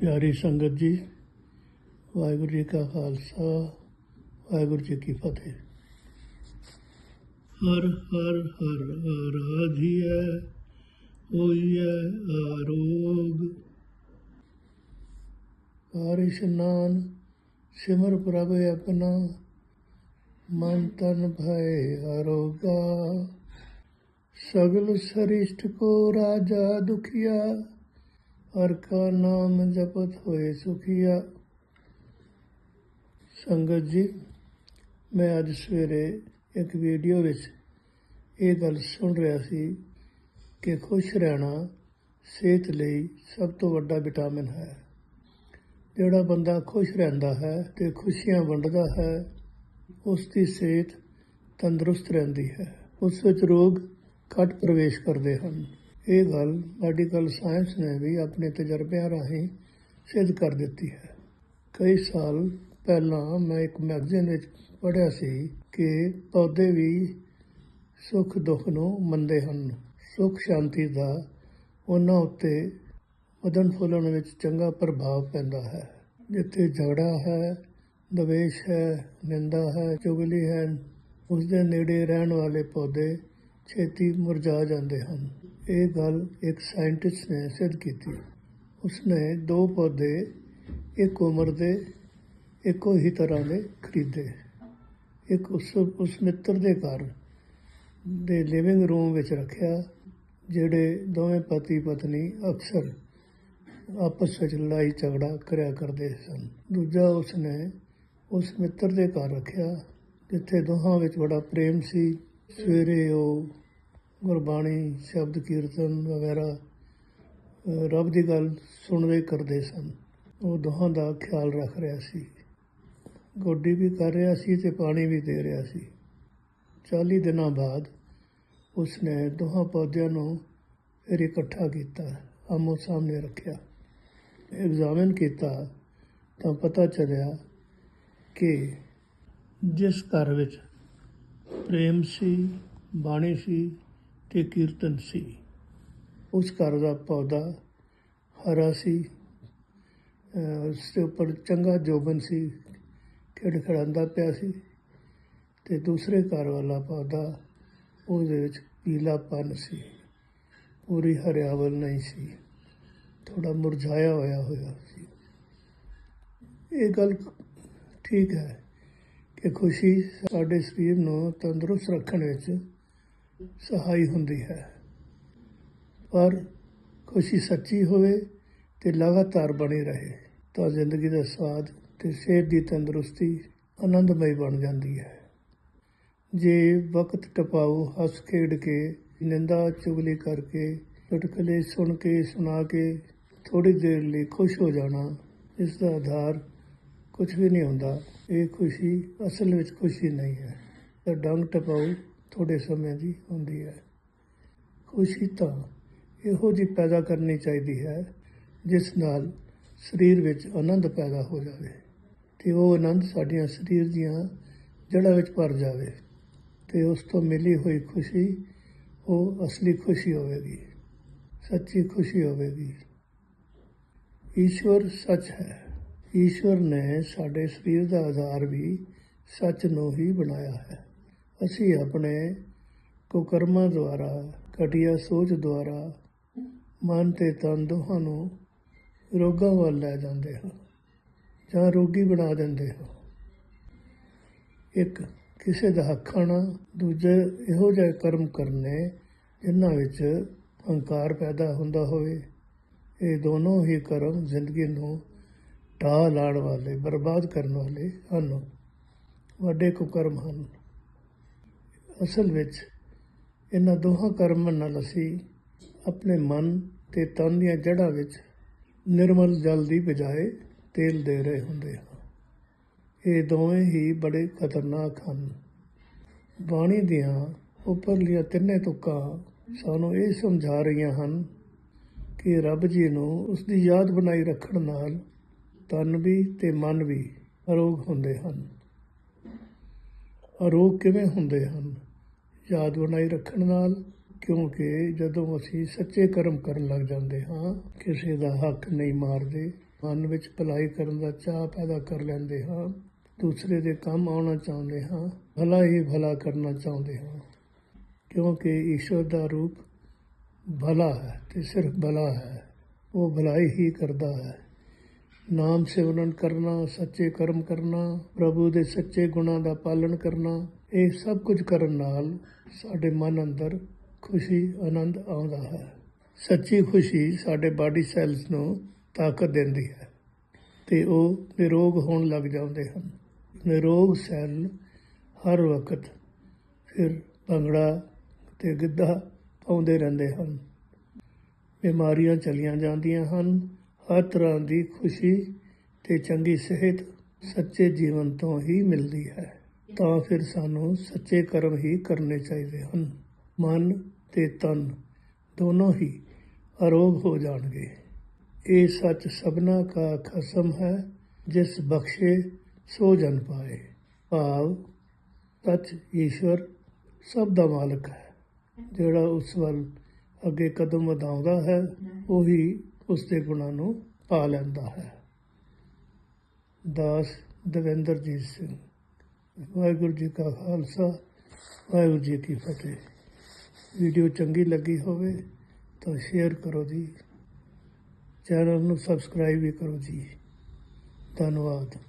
ਪਿਆਰੀ ਸੰਗਤ ਜੀ, ਵਾਹਿਗੁਰੂ ਜੀ ਕਾ ਖਾਲਸਾ, ਵਾਹਿਗੁਰੂ ਜੀ ਕੀ ਫਤਿਹ। ਹਰ ਹਰ ਹਰ ਹਰ ਆਧੀਐ ਹੋਈਐ ਆਰੋਗ। ਹਰ ਇਸ਼ਨਾਨ ਸਿਮਰ ਪ੍ਰਭ ਆਪਣਾ, ਮਨ ਤਨ ਭਏ ਆਰੋਗਾ। ਸਗਲ ਸ੍ਰਿਸ਼ਟ ਕੋ ਰਾਜਾ ਦੁਖੀਆ ਹਰ ਕਾ ਨਾਮ ਜਪਤ ਹੋਏ ਸੁਖੀਆ। ਸੰਗਤ ਜੀ, ਮੈਂ ਅੱਜ ਸਵੇਰੇ ਇੱਕ ਵੀਡੀਓ ਵਿੱਚ ਇਹ ਗੱਲ ਸੁਣ ਰਿਹਾ ਸੀ ਕਿ ਖੁਸ਼ ਰਹਿਣਾ ਸਿਹਤ ਲਈ ਸਭ ਤੋਂ ਵੱਡਾ ਵਿਟਾਮਿਨ ਹੈ। ਜਿਹੜਾ ਬੰਦਾ ਖੁਸ਼ ਰਹਿੰਦਾ ਹੈ ਤੇ ਖੁਸ਼ੀਆਂ ਵੰਡਦਾ ਹੈ ਉਸ ਦੀ ਸਿਹਤ ਤੰਦਰੁਸਤ ਰਹਿੰਦੀ ਹੈ। ਉਸ ਵਿੱਚ ਰੋਗ ਘੱਟ ਪ੍ਰਵੇਸ਼ ਕਰਦੇ ਹਨ। ਇਹ ਗੱਲ ਮੈਡੀਕਲ ਸਾਇੰਸ ਨੇ ਵੀ ਆਪਣੇ ਤਜਰਬਿਆਂ ਰਾਹੀਂ ਸਿੱਧ ਕਰ ਦਿੱਤੀ ਹੈ। ਕਈ ਸਾਲ ਪਹਿਲਾਂ ਮੈਂ ਇੱਕ ਮੈਗਜ਼ੀਨ ਵਿੱਚ ਪੜ੍ਹਿਆ ਸੀ ਕਿ ਪੌਦੇ ਵੀ ਸੁੱਖ ਦੁੱਖ ਨੂੰ ਮੰਨਦੇ ਹਨ। ਸੁੱਖ ਸ਼ਾਂਤੀ ਦਾ ਉਹਨਾਂ ਉੱਤੇ ਵਧਣ ਫੁੱਲਣ ਵਿੱਚ ਚੰਗਾ ਪ੍ਰਭਾਵ ਪੈਂਦਾ ਹੈ। ਜਿੱਥੇ ਝਗੜਾ ਹੈ, ਦਵੇਸ਼ ਹੈ, ਨਿੰਦਾ ਹੈ, ਚੁਗਲੀ ਹੈ ਉਸ ਦੇ ਨੇੜੇ ਰਹਿਣ ਵਾਲੇ ਪੌਦੇ ਛੇਤੀ ਮੁਰਝਾ ਜਾਂਦੇ ਹਨ। ਇਹ ਗੱਲ ਇੱਕ ਸਾਇੰਟਿਸਟ ਨੇ ਸਿੱਧ ਕੀਤੀ। ਉਸਨੇ ਦੋ ਪੌਦੇ ਇੱਕ ਉਮਰ ਦੇ, ਇੱਕੋ ਹੀ ਤਰ੍ਹਾਂ ਦੇ ਖਰੀਦੇ। ਇੱਕ ਉਸ ਉਸ ਮਿੱਤਰ ਦੇ ਘਰ ਦੇ ਲਿਵਿੰਗ ਰੂਮ ਵਿੱਚ ਰੱਖਿਆ, ਜਿਹੜੇ ਦੋਵੇਂ ਪਤੀ ਪਤਨੀ ਅਕਸਰ ਆਪਸ ਵਿੱਚ ਲੜਾਈ ਝਗੜਾ ਕਰਿਆ ਕਰਦੇ ਸਨ। ਦੂਜਾ ਉਸਨੇ ਉਸ ਮਿੱਤਰ ਦੇ ਘਰ ਰੱਖਿਆ, ਜਿੱਥੇ ਦੋਹਾਂ ਵਿੱਚ ਬੜਾ ਪ੍ਰੇਮ ਸੀ। ਸਵੇਰੇ ਉਹ ਗੁਰਬਾਣੀ, ਸ਼ਬਦ ਕੀਰਤਨ ਵਗੈਰਾ ਰੱਬ ਦੀ ਗੱਲ ਸੁਣਦੇ ਕਰਦੇ ਸਨ। ਉਹ ਦੋਹਾਂ ਦਾ ਖਿਆਲ ਰੱਖ ਰਿਹਾ ਸੀ। ਗੋਡੀ ਵੀ ਕਰ ਰਿਹਾ ਸੀ ਤੇ ਪਾਣੀ ਵੀ ਦੇ ਰਿਹਾ ਸੀ। 40 ਦਿਨਾਂ ਬਾਅਦ ਉਸਨੇ ਦੋਹਾਂ ਪੌਦਿਆਂ ਨੂੰ ਫਿਰ ਇਕੱਠਾ ਕੀਤਾ, ਆਮੋ ਸਾਹਮਣੇ ਰੱਖਿਆ। ਐਗਜ਼ਾਮਿਨ ਕੀਤਾ ਤਾਂ ਪਤਾ ਚੱਲਿਆ ਕਿ ਜਿਸ ਘਰ ਵਿੱਚ ਪ੍ਰੇਮ ਸੀ, ਬਾਣੀ ਸੀ ਤੇ ਕੀਰਤਨ ਸੀ। ਉਸ ਘਰ ਦਾ ਪੌਦਾ ਹਰਾ ਸੀ। ਉਸ ਦੇ ਉੱਪਰ ਚੰਗਾ ਜੋਬਨ ਸੀ। ਖਿੜ ਖੜਾਂਦਾ ਪਿਆ ਸੀ ਤੇ ਦੂਸਰੇ ਘਰ ਵਾਲਾ ਪੌਦਾ ਉਹਦੇ ਵਿੱਚ ਪੀਲਾਪਨ ਸੀ। ਪੂਰੀ ਹਰਿਆਵਲ ਨਹੀਂ ਸੀ। ਥੋੜਾ ਮੁਰਝਾਇਆ ਹੋਇਆ ਹੋਇਆ ਸੀ। ਇਹ ਗੱਲ ਠੀਕ ਹੈ ਕਿ ਖੁਸ਼ੀ ਸਾਡੇ ਸਰੀਰ ਨੂੰ ਤੰਦਰੁਸਤ ਰੱਖਣ ਵਿੱਚ ਸਹਾਈ ਹੁੰਦੀ ਹੈ। ਪਰ ਖੁਸ਼ੀ ਸੱਚੀ ਹੋਵੇ ਤੇ ਲਗਾਤਾਰ ਬਣੀ ਰਹੇ, ਤਾਂ ਜ਼ਿੰਦਗੀ ਦਾ ਸਵਾਦ ਤੇ ਸਿਹਤ ਦੀ ਤੰਦਰੁਸਤੀ ਆਨੰਦਮਈ ਬਣ ਜਾਂਦੀ ਹੈ। ਜੇ ਵਕਤ ਟਪਾਓ ਹੱਸ ਖੇਡ ਕੇ, ਨਿੰਦਾ ਚੁਗਲੀ ਕਰਕੇ ਚੁਟਕਲੇ ਸੁਣ ਕੇ, ਸੁਣਾ ਕੇ ਥੋੜੀ ਦੇਰ ਲਈ ਖੁਸ਼ ਹੋ ਜਾਣਾ, ਇਸ ਦਾ ਆਧਾਰ ਕੁਝ ਵੀ ਨਹੀਂ ਹੁੰਦਾ। ਇਹ ਖੁਸ਼ੀ ਅਸਲ ਵਿੱਚ ਖੁਸ਼ੀ ਨਹੀਂ ਹੈ। ਤਾਂ ਡੰਗ ਟਪਾਓ ਥੋੜੇ ਸਮੇਂ ਦੀ ਹੁੰਦੀ ਹੈ। ਖੁਸ਼ੀ ਤਾਂ ਇਹੋ ਜਿਹੀ ਪੈਦਾ ਕਰਨੀ ਚਾਹੀਦੀ ਹੈ, ਜਿਸ ਨਾਲ ਸਰੀਰ ਵਿੱਚ ਆਨੰਦ ਪੈਦਾ ਹੋ ਜਾਵੇ ਤੇ ਉਹ ਆਨੰਦ ਸਾਡੀਆਂ ਸਰੀਰ ਦੀਆਂ ਜੜ੍ਹਾਂ ਵਿੱਚ ਭਰ ਜਾਵੇ ਤੇ ਉਸ ਤੋਂ ਮਿਲੀ ਹੋਈ ਖੁਸ਼ੀ, ਉਹ ਅਸਲੀ ਖੁਸ਼ੀ ਹੋਵੇਗੀ, ਸੱਚੀ ਖੁਸ਼ੀ ਹੋਵੇਗੀ। ਈਸ਼ਵਰ ਸੱਚ ਹੈ। ਈਸ਼ਵਰ ਨੇ ਸਾਡੇ ਸਰੀਰ ਦਾ ਆਧਾਰ ਵੀ ਸੱਚ ਨੂੰ ਹੀ ਬਣਾਇਆ ਹੈ। ਅਸੀਂ ਆਪਣੇ ਕੁਕਰਮਾਂ ਦੁਆਰਾ, ਘਟੀਆ ਸੋਚ ਦੁਆਰਾ, ਮਨ ਤੇ ਤਨ ਦੋਹਾਂ ਨੂੰ ਰੋਗਾਂ ਵੱਲ ਲੈ ਜਾਂਦੇ ਹਾਂ, ਜਾਂ ਰੋਗੀ ਬਣਾ ਦਿੰਦੇ ਹਾਂ। ਇੱਕ ਕਿਸੇ ਦਾ ਹੱਕ ਖਾਣਾ ਦੂਜੇ ਇਹੋ ਜਿਹੇ ਕਰਮ ਕਰਨੇ ਜਿਨ੍ਹਾਂ ਵਿੱਚ ਹੰਕਾਰ ਪੈਦਾ ਹੁੰਦਾ ਹੋਵੇ, ਇਹ ਦੋਨੋਂ ਹੀ ਕਰਮ ਜ਼ਿੰਦਗੀ ਨੂੰ ਢਾਹ ਲਾਉਣ ਵਾਲੇ, ਬਰਬਾਦ ਕਰਨ ਵਾਲੇ ਹਨ। ਵੱਡੇ ਕੁਕਰਮ ਹਨ। ਅਸਲ ਵਿੱਚ ਇਹਨਾਂ ਦੋਹਾਂ ਕਰਮਾਂ ਨਾਲ ਅਸੀਂ ਆਪਣੇ ਮਨ ਤੇ ਤਨ ਦੀਆਂ ਜੜ੍ਹਾਂ ਵਿੱਚ ਨਿਰਮਲ ਜਲ ਦੀ ਬਜਾਏ ਤੇਲ ਦੇ ਰਹੇ ਹੁੰਦੇ ਹਾਂ। ਇਹ ਦੋਵੇਂ ਹੀ ਬੜੇ ਖਤਰਨਾਕ ਹਨ। ਬਾਣੀ ਦੀਆਂ ਉੱਪਰਲੀਆਂ ਤਿੰਨੇ ਤੁਕਾਂ ਸਾਨੂੰ ਇਹ ਸਮਝਾ ਰਹੀਆਂ ਹਨ ਕਿ ਰੱਬ ਜੀ ਨੂੰ ਉਸ ਦੀ ਯਾਦ ਬਣਾਈ ਰੱਖਣ ਨਾਲ ਤਨ ਵੀ ਤੇ ਮਨ ਵੀ ਅਰੋਗ ਹੁੰਦੇ ਹਨ। ਅਰੋਗ ਕਿਵੇਂ ਹੁੰਦੇ ਹਨ? ਯਾਦ ਬਣਾਈ ਰੱਖਣ ਨਾਲ, ਕਿਉਂਕਿ ਜਦੋਂ ਅਸੀਂ ਸੱਚੇ ਕਰਮ ਕਰਨ ਲੱਗ ਜਾਂਦੇ ਹਾਂ, ਕਿਸੇ ਦਾ ਹੱਕ ਨਹੀਂ ਮਾਰਦੇ, ਮਨ ਵਿੱਚ ਭਲਾਈ ਕਰਨ ਦਾ ਚਾਹ ਪੈਦਾ ਕਰ ਲੈਂਦੇ ਹਾਂ, ਦੂਸਰੇ ਦੇ ਕੰਮ ਆਉਣਾ ਚਾਹੁੰਦੇ ਹਾਂ, ਭਲਾ ਹੀ ਭਲਾ ਕਰਨਾ ਚਾਹੁੰਦੇ ਹਾਂ। ਕਿਉਂਕਿ ਈਸ਼ਵਰ ਦਾ ਰੂਪ ਭਲਾ ਹੈ ਤੇ ਸਿਰਫ ਭਲਾ ਹੈ, ਉਹ ਭਲਾਈ ਹੀ ਕਰਦਾ ਹੈ। ਨਾਮ ਸਿਮਰਨ ਕਰਨਾ, ਸੱਚੇ ਕਰਮ ਕਰਨਾ, ਪ੍ਰਭੂ ਦੇ ਸੱਚੇ ਗੁਣਾਂ ਦਾ ਪਾਲਣ ਕਰਨਾ ਇਹ ਸਭ ਕੁਝ ਕਰਨ ਨਾਲ ਸਾਡੇ ਮਨ ਅੰਦਰ ਖੁਸ਼ੀ, ਆਨੰਦ ਆਉਂਦਾ ਹੈ। ਸੱਚੀ ਖੁਸ਼ੀ ਸਾਡੇ ਬਾਡੀ ਸੈਲਸ ਨੂੰ ਤਾਕਤ ਦਿੰਦੀ ਹੈ ਤੇ ਉਹ ਨਿਰੋਗ ਹੋਣ ਲੱਗ ਜਾਂਦੇ ਹਨ। ਨਿਰੋਗ ਸੈੱਲ ਹਰ ਵਕਤ ਫਿਰ ਭੰਗੜਾ ਤੇ ਗਿੱਧਾ ਪਾਉਂਦੇ ਰਹਿੰਦੇ ਹਨ। ਬਿਮਾਰੀਆਂ ਚਲੀਆਂ ਜਾਂਦੀਆਂ ਹਨ। ਹਰ ਤਰ੍ਹਾਂ ਦੀ ਖੁਸ਼ੀ ਤੇ ਚੰਗੀ ਸਿਹਤ ਸੱਚੇ ਜੀਵਨ ਤੋਂ ਹੀ ਮਿਲਦੀ ਹੈ। ਤਾਂ ਫਿਰ ਸਾਨੂੰ ਸੱਚੇ ਕਰਮ ਹੀ ਕਰਨੇ ਚਾਹੀਦੇ ਹਨ। ਮਨ ਤੇ ਤਨ ਦੋਨੋਂ ਹੀ ਅਰੋਗ ਹੋ ਜਾਣਗੇ। ਇਹ ਸੱਚ ਸਭਨਾ ਕਾ ਖਸਮ ਹੈ, ਜਿਸ ਬਖਸ਼ੇ ਸੋ ਜਨ ਪਾਏ। ਭਾਵ ਸੱਚ ਈਸ਼ਵਰ ਸਭ ਦਾ ਮਾਲਕ ਹੈ। ਜਿਹੜਾ ਉਸ ਵੱਲ ਅੱਗੇ ਕਦਮ ਵਧਾਉਂਦਾ ਹੈ, ਉਹੀ ਉਸ ਦੇ ਗੁਣਾਂ ਨੂੰ ਪਾ ਲੈਂਦਾ ਹੈ। ਦਾਸ ਦਵਿੰਦਰਜੀਤ ਸਿੰਘ ਵਾਹਿਗੁਰੂ ਜੀ ਕਾ ਖਾਲਸਾ, ਵਾਹਿਗੁਰੂ ਜੀ ਕੀ ਫਤਿਹ। ਵੀਡੀਓ ਚੰਗੀ ਲੱਗੀ ਹੋਵੇ ਤਾਂ ਸ਼ੇਅਰ ਕਰੋ ਜੀ। ਚੈਨਲ ਨੂੰ ਸਬਸਕ੍ਰਾਈਬ ਵੀ ਕਰੋ ਜੀ। ਧੰਨਵਾਦ।